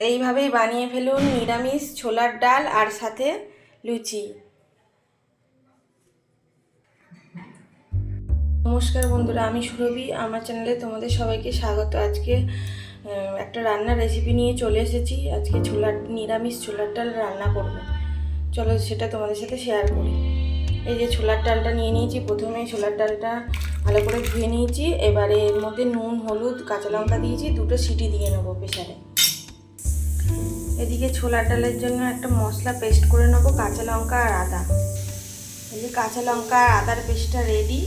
এইভাবেই বানিয়ে ফেলুন নিরামিষ, ছোলার ডাল আর সাথে লুচি। নমস্কার বন্ধুরা, আমি সুরভি। আমার চ্যানেলে তোমাদের সবাইকে স্বাগত। আজকে একটা রান্নার রেসিপি নিয়ে চলে এসেছি। আজকে ছোলার, নিরামিষ ছোলার ডাল রান্না করব। চলো সেটা তোমাদের সাথে শেয়ার করি। এই যে ছোলার ডালটা নিয়ে নিয়েছি, প্রথমে ছোলার ডালটা ভালো করে ধুয়ে নিয়েছি। এবারে এর মধ্যে নুন, হলুদ, কাঁচা লঙ্কা দিয়েছি। দুটো সিটি দিয়ে নেব প্রেশারে এদিকে ছোলা ডালের জন্য একটা মশলা পেস্ট করে নেব, কাঁচা লঙ্কা আর আদা। এই যে কাঁচা লঙ্কা আর আদার পেস্টটা রেডি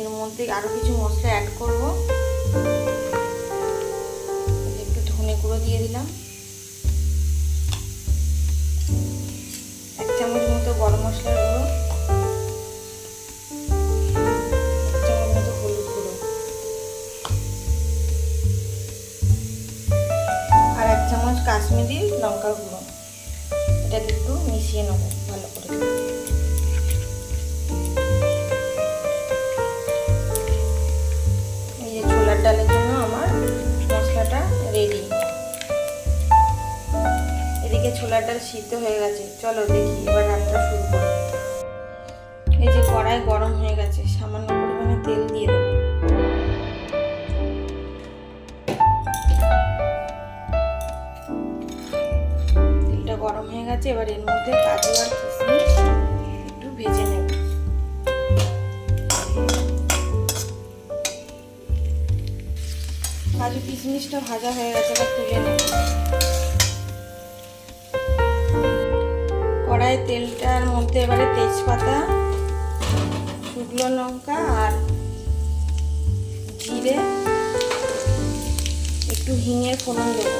এর মধ্যে আরও কিছু মশলা অ্যাড করব। একটু ধনে গুঁড়ো দিয়ে দিলাম। কাশ্মীরি লঙ্কার গুঁড়ো। এটা একটু মিশিয়ে নেব, ভালো করে। এই ছোলার ডালের জন্য আমার মশলাটা রেডি এদিকে ছোলার ডাল সিদ্ধ হয়ে গেছে। চলো দেখি, এবার রান্নাটা গেছে, এবার এর মধ্যে কাজু আর কিশমিশ একটু ভেজে নেব। কাজু কিশমিশটা ভাজা হয়ে গেছে, এবার তুলে নেব। কড়াই তেলটার মধ্যে এবারে তেজপাতা, শুকনো লঙ্কা আর জিরে, একটু হিঙের ফোড়ন দেবো।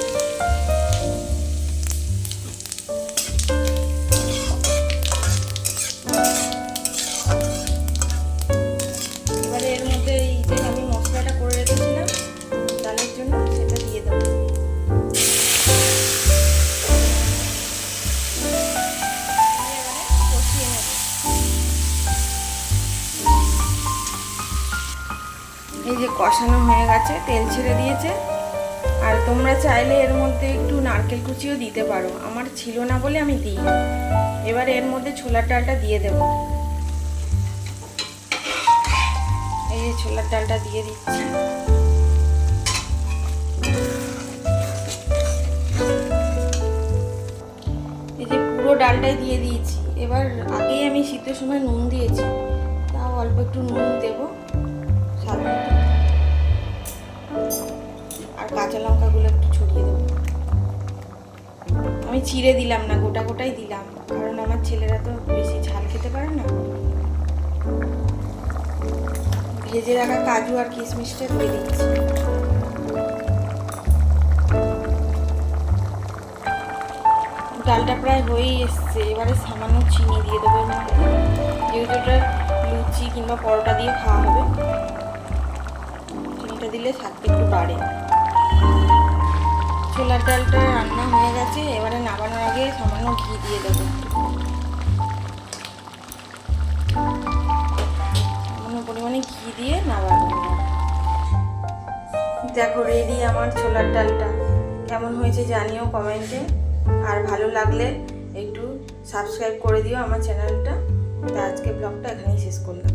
এই যে কষানো হয়ে গেছে, তেল ছেড়ে দিয়েছে। আর তোমরা চাইলে এর মধ্যে একটু নারকেল কুচিও দিতে পারো। আমার ছিল না বলে আমি দিই এবার এর মধ্যে ছোলার ডালটা দিয়ে দেবো। এই যে ছোলার ডালটা দিয়ে দিচ্ছি। এই যে পুরো ডালটাই দিয়ে দিয়েছি। এবার আগেই আমি শীতের সময় নুন দিয়েছি। তাও অল্প একটু নুন দেবো। স্বাদ কাঁচা লঙ্কাগুলো একটু ছড়িয়ে দেবো। আমি চিড়ে দিলাম না, গোটা গোটাই দিলাম। কারণ আমার ছেলেরা তো বেশি ঝাল খেতে পারে না। ভেজে রাখা কাজু আর কিশমিশটা দিয়ে দিচ্ছি। ডালটা প্রায় হয়েই এসছে, এবারে সামান্য চিনি দিয়ে দেবো যেহেতু লুচি কিংবা পরোটা দিয়ে খাওয়া হবে, চিনিটা দিলে স্বাদটা একটু বাড়ে। ছোলার ডালটা রান্না হয়ে গেছে, এবারে নামানোর আগে সামান্য ঘি দিয়ে দেবো। সামান্য পরিমাণে ঘি দিয়ে নামাবো। দেখো রেডি আমার ছোলার ডালটা। কেমন হয়েছে জানিও কমেন্টে। আর ভালো লাগলে একটু সাবস্ক্রাইব করে দিও আমার চ্যানেলটা তা আজকে ব্লগটা এখানেই শেষ করলাম।